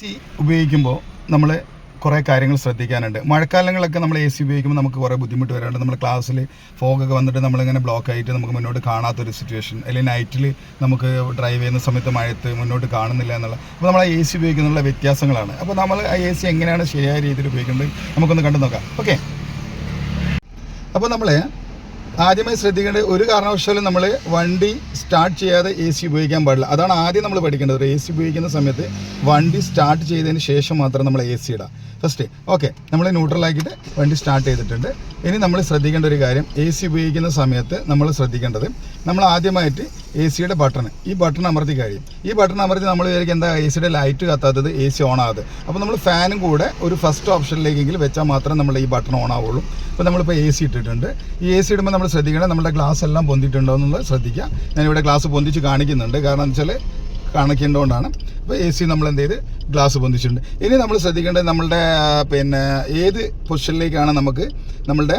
C ഉപയോഗിക്കുമ്പോൾ നമ്മൾ കുറേ കാര്യങ്ങൾ ശ്രദ്ധിക്കാനുണ്ട്. മഴക്കാലങ്ങളൊക്കെ നമ്മൾ എ സി ഉപയോഗിക്കുമ്പോൾ നമുക്ക് കുറേ ബുദ്ധിമുട്ട് വരാറുണ്ട്. നമ്മൾ ക്ലാസ്സിൽ ഫോഗൊക്കെ വന്നിട്ട് നമ്മളിങ്ങനെ ബ്ലോക്ക് ആയിട്ട് നമുക്ക് മുന്നോട്ട് കാണാത്തൊരു സിറ്റുവേഷൻ അല്ലെങ്കിൽ നൈറ്റിൽ നമുക്ക് ഡ്രൈവ് ചെയ്യുന്ന സമയത്ത് മഴത്ത് മുന്നോട്ട് കാണുന്നില്ല എന്നുള്ള അപ്പോൾ നമ്മൾ എ സി ഉപയോഗിക്കുന്നുള്ള വ്യത്യാസങ്ങളാണ്. അപ്പോൾ നമ്മൾ ആ എ സി എങ്ങനെയാണ് ശരിയായ രീതിയിൽ ഉപയോഗിക്കേണ്ടത് നമുക്കൊന്ന് കണ്ടു നോക്കാം ഓക്കെ. അപ്പോൾ നമ്മൾ ആദ്യമായി ശ്രദ്ധിക്കേണ്ട ഒരു കാരണവശാലും നമ്മൾ വണ്ടി സ്റ്റാർട്ട് ചെയ്യാതെ എ സി ഉപയോഗിക്കാൻ പാടില്ല. അതാണ് ആദ്യം നമ്മൾ പഠിക്കേണ്ടത്. എ സി ഉപയോഗിക്കുന്ന സമയത്ത് വണ്ടി സ്റ്റാർട്ട് ചെയ്തതിന് ശേഷം മാത്രം നമ്മൾ എ സി ഇടാം. ഫസ്റ്റ് ഓക്കെ നമ്മൾ ന്യൂട്രലാക്കിയിട്ട് വണ്ടി സ്റ്റാർട്ട് ചെയ്തിട്ടുണ്ട്. ഇനി നമ്മൾ ശ്രദ്ധിക്കേണ്ട ഒരു കാര്യം എ സി ഉപയോഗിക്കുന്ന സമയത്ത് നമ്മൾ ശ്രദ്ധിക്കേണ്ടത് നമ്മൾ ആദ്യമായിട്ട് എ സിയുടെ ബട്ടൺ ഈ ബട്ടൺ അമർത്തി കഴിയും ഈ ബട്ടൺ അമർത്തി നമ്മൾ വിചാരിക്കും എന്താ എ സിയുടെ ലൈറ്റ് കത്താത്തത് എ സി ഓൺ ആകാതെ. അപ്പോൾ നമ്മൾ ഫാനും കൂടെ ഒരു ഫസ്റ്റ് ഓപ്ഷനിലേക്കെങ്കിലും വെച്ചാൽ മാത്രം നമ്മൾ ഈ ബട്ടൺ ഓൺ ആവുള്ളൂ. അപ്പോൾ നമ്മളിപ്പോൾ എ സി ഇട്ടിട്ടുണ്ട്. ഈ എ സി ഇടുമ്പോൾ നമ്മൾ ശ്രദ്ധിക്കണം നമ്മുടെ ഗ്ലാസ് എല്ലാം പൊന്തിയിട്ടുണ്ടോ എന്നുള്ളത് ശ്രദ്ധിക്കുക. ഞാനിവിടെ ഗ്ലാസ് പൊന്തിച്ച് കാണിക്കുന്നുണ്ട്. കാരണം എന്താ വെച്ചാൽ കാണിക്കേണ്ടതുകൊണ്ടാണ്. അപ്പോൾ എ സി നമ്മൾ എന്ത് ചെയ്ത്? ഗ്ലാസ് പൊന്തിച്ചിട്ടുണ്ട്. ഇനി നമ്മൾ ശ്രദ്ധിക്കേണ്ടത് നമ്മളുടെ പിന്നെ ഏത് പൊസിഷനിലേക്കാണ് നമുക്ക് നമ്മളുടെ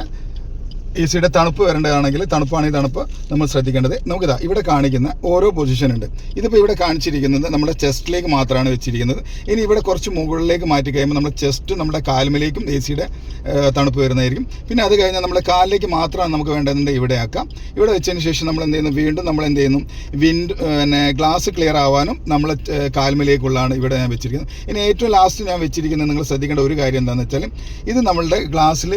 എ സിയുടെ തണുപ്പ് വരേണ്ടതാണെങ്കിൽ തണുപ്പാണെങ്കിൽ തണുപ്പ് നമ്മൾ ശ്രദ്ധിക്കേണ്ടത്. നമുക്കിതാ ഇവിടെ കാണിക്കുന്ന ഓരോ പൊസിഷൻ ഉണ്ട്. ഇതിപ്പോൾ ഇവിടെ കാണിച്ചിരിക്കുന്നത് നമ്മുടെ ചെസ്റ്റിലേക്ക് മാത്രമാണ് വെച്ചിരിക്കുന്നത്. ഇനി ഇവിടെ കുറച്ച് മുകളിലേക്ക് മാറ്റി കഴിയുമ്പോൾ നമ്മുടെ ചെസ്റ്റ് നമ്മുടെ കാൽമിലേക്കും എ സിയുടെ തണുപ്പ് വരുന്നതായിരിക്കും. പിന്നെ അത് കഴിഞ്ഞാൽ നമ്മുടെ കാലിലേക്ക് മാത്രമാണ് നമുക്ക് വേണ്ടതെന്ന് ഇവിടെ ആക്കാം. ഇവിടെ വെച്ചതിന് ശേഷം നമ്മൾ എന്ത് ചെയ്യുന്നു? വീണ്ടും നമ്മൾ എന്ത് ചെയ്യുന്നു? വിൻഡ് പിന്നെ ഗ്ലാസ് ക്ലിയർ ആവാനും നമ്മളെ കാൽമിലേക്കുള്ളതാണ് ഇവിടെ ഞാൻ വെച്ചിരിക്കുന്നത്. ഇനി ഏറ്റവും ലാസ്റ്റ് ഞാൻ വെച്ചിരിക്കുന്നത് നിങ്ങൾ ശ്രദ്ധിക്കേണ്ട ഒരു കാര്യം എന്താണെന്ന് വെച്ചാൽ ഇത് നമ്മളുടെ ഗ്ലാസ്സിൽ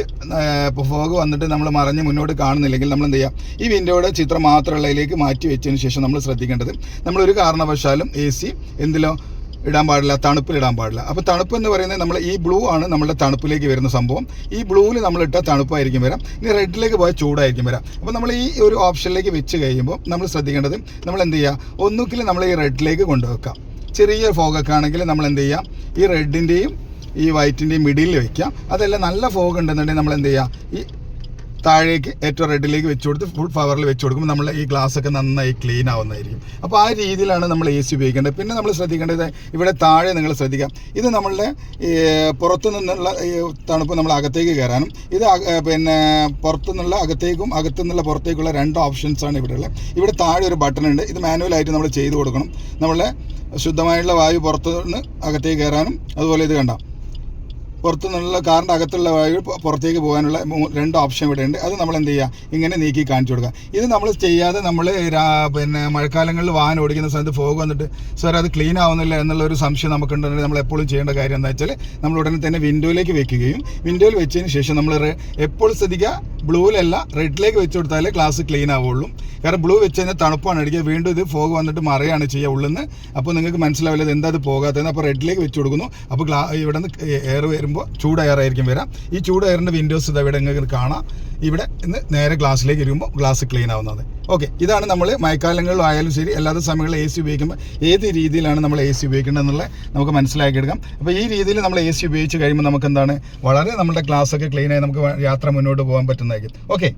ഫോഗ് വന്നിട്ട് നമ്മൾ മറഞ്ഞ് മുന്നോട്ട് കാണുന്നില്ലെങ്കിൽ നമ്മൾ എന്ത് ചെയ്യുക ഈ വിൻഡോയുടെ ചിത്രം മാത്രമുള്ളതിലേക്ക് മാറ്റി വെച്ചതിന് ശേഷം നമ്മൾ ശ്രദ്ധിക്കേണ്ടത് നമ്മൾ ഒരു കാരണവശാലും എ സി എന്തിലോ ഇടാൻ പാടില്ല തണുപ്പിൽ ഇടാൻ പാടില്ല. അപ്പോൾ തണുപ്പ് എന്ന് പറയുന്നത് നമ്മൾ ഈ ബ്ലൂ ആണ് നമ്മുടെ തണുപ്പിലേക്ക് വരുന്ന സംഭവം. ഈ ബ്ലൂവിൽ നമ്മൾ തണുപ്പായിരിക്കും വരാം. ഇനി റെഡിലേക്ക് പോയാൽ ചൂടായിരിക്കും വരാം. അപ്പോൾ നമ്മൾ ഈ ഒരു ഓപ്ഷനിലേക്ക് വെച്ച് കഴിയുമ്പോൾ നമ്മൾ ശ്രദ്ധിക്കേണ്ടത് നമ്മൾ എന്ത് ചെയ്യുക ഒന്നുകിൽ നമ്മൾ ഈ റെഡിലേക്ക് കൊണ്ടുവെക്കാം. ചെറിയ ഫോഗൊക്കെ ആണെങ്കിൽ നമ്മൾ എന്ത് ചെയ്യാം ഈ റെഡിന്റെയും ഈ വൈറ്റിന്റെയും മിഡിലിൽ വെക്കാം. അതല്ല നല്ല ഫോഗ് ഉണ്ടെന്നുണ്ടെങ്കിൽ നമ്മൾ എന്ത് ചെയ്യുക ഈ താഴേക്ക് ഏറ്റവും റെഡിലേക്ക് വെച്ച് കൊടുത്ത് ഫുൾ പവറിൽ വെച്ച് കൊടുക്കുമ്പോൾ നമ്മൾ ഈ ഗ്ലാസ് ഒക്കെ നന്നായി ക്ലീൻ ആവുന്നതായിരിക്കും. അപ്പോൾ ആ രീതിയിലാണ് നമ്മൾ എ സി ഉപയോഗിക്കേണ്ടത്. പിന്നെ നമ്മൾ ശ്രദ്ധിക്കേണ്ടത് ഇവിടെ താഴെ നിങ്ങൾ ശ്രദ്ധിക്കാം. ഇത് നമ്മളുടെ പുറത്തു നിന്നുള്ള തണുപ്പ് നമ്മൾ അകത്തേക്ക് കയറാനും ഇത് പിന്നെ പുറത്തു നിന്നുള്ള അകത്തേക്കും അകത്തു നിന്നുള്ള പുറത്തേക്കുള്ള രണ്ട് ഓപ്ഷൻസ് ആണ് ഇവിടെ ഉള്ളത്. ഇവിടെ താഴെ ഒരു ബട്ടൺ ഉണ്ട്. ഇത് മാനുവലായിട്ട് നമ്മൾ ചെയ്ത് കൊടുക്കണം. നമ്മളുടെ ശുദ്ധമായുള്ള വായു പുറത്തു നിന്ന് അകത്തേക്ക് കയറാനും അതുപോലെ ഇത് കണ്ടാം. പുറത്തു നിന്നുള്ള കാറിന്റെ അകത്തുള്ള പു- പുറത്തേക്ക് പോകാനുള്ള രണ്ട് ഓപ്ഷൻ ഇവിടെ ഉണ്ട്. അത് നമ്മൾ എന്ത് ചെയ്യുക? ഇങ്ങനെ നീക്കി കാണിച്ചു കൊടുക്കുക. ഇത് നമ്മൾ ചെയ്യാതെ നമ്മൾ പിന്നെ മഴക്കാലങ്ങളിൽ വാഹനം ഓടിക്കുന്ന സമയത്ത് ഫോഗ് വന്നിട്ട് സാർ അത് ക്ലീൻ ആവുന്നില്ല എന്നുള്ള ഒരു സംശയം നമുക്കുണ്ടെങ്കിൽ നമ്മൾ എപ്പോഴും ചെയ്യേണ്ട കാര്യം എന്താ വെച്ചാൽ നമ്മൾ ഉടനെ തന്നെ വിൻഡോയിലേക്ക് വെക്കുകയും വിൻഡോയിൽ വെച്ചതിന് ശേഷം നമ്മൾ എപ്പോൾ ശ്രദ്ധിക്കുക? ബ്ലൂവിലല്ല റെഡിലേക്ക് വെച്ച് കൊടുത്താലേ ഗ്ലാസ് ക്ലീൻ ആവുള്ളൂ. കാരണം ബ്ലൂ വെച്ച് കഴിഞ്ഞാൽ തണുപ്പാണ്. അടിക്കുക വീണ്ടും ഇത് ഫോഗ് വന്നിട്ട് മറയാണ് ചെയ്യുക നിന്ന്. അപ്പോൾ നിങ്ങൾക്ക് മനസ്സിലാവില്ല ഇത് എന്താ അത് പോകാത്തതെന്ന്. അപ്പോൾ റെഡിലേക്ക് വെച്ച് കൊടുക്കുന്നു. അപ്പോൾ ഗ്ലാ ഇവിടെ നിന്ന് എയർ വരുമ്പോൾ ചൂട് എയർ ആയിരിക്കും വരാം. ഈ ചൂട് എയറിന്റെ വിൻഡോസ് ഇത് ഇവിടെ നിങ്ങൾക്ക് കാണാം. ഇവിടെ ഇന്ന് നേരെ ഗ്ലാസ്സിലേക്ക് വരുമ്പോൾ ഗ്ലാസ് ക്ലീൻ ആവുന്നത്. ഓക്കെ ഇതാണ് നമ്മൾ മഴക്കാലങ്ങളിലും ആയാലും ശരി അല്ലാത്ത സമയങ്ങളിൽ എ സി ഉപയോഗിക്കുമ്പോൾ ഏത് രീതിയിലാണ് നമ്മൾ എ സി ഉപയോഗിക്കേണ്ടതെന്നുള്ള നമുക്ക് മനസ്സിലാക്കിയെടുക്കാം. അപ്പോൾ ഈ രീതിയിൽ നമ്മൾ എ സി ഉപയോഗിച്ച് കഴിയുമ്പോൾ നമുക്ക് എന്താണ് വളരെ നമ്മുടെ ഗ്ലാസ് ഒക്കെ ക്ലീൻ ആയി നമുക്ക് യാത്ര മുന്നോട്ട് പോകാൻ പറ്റുന്നതായിരിക്കും. ഓക്കെ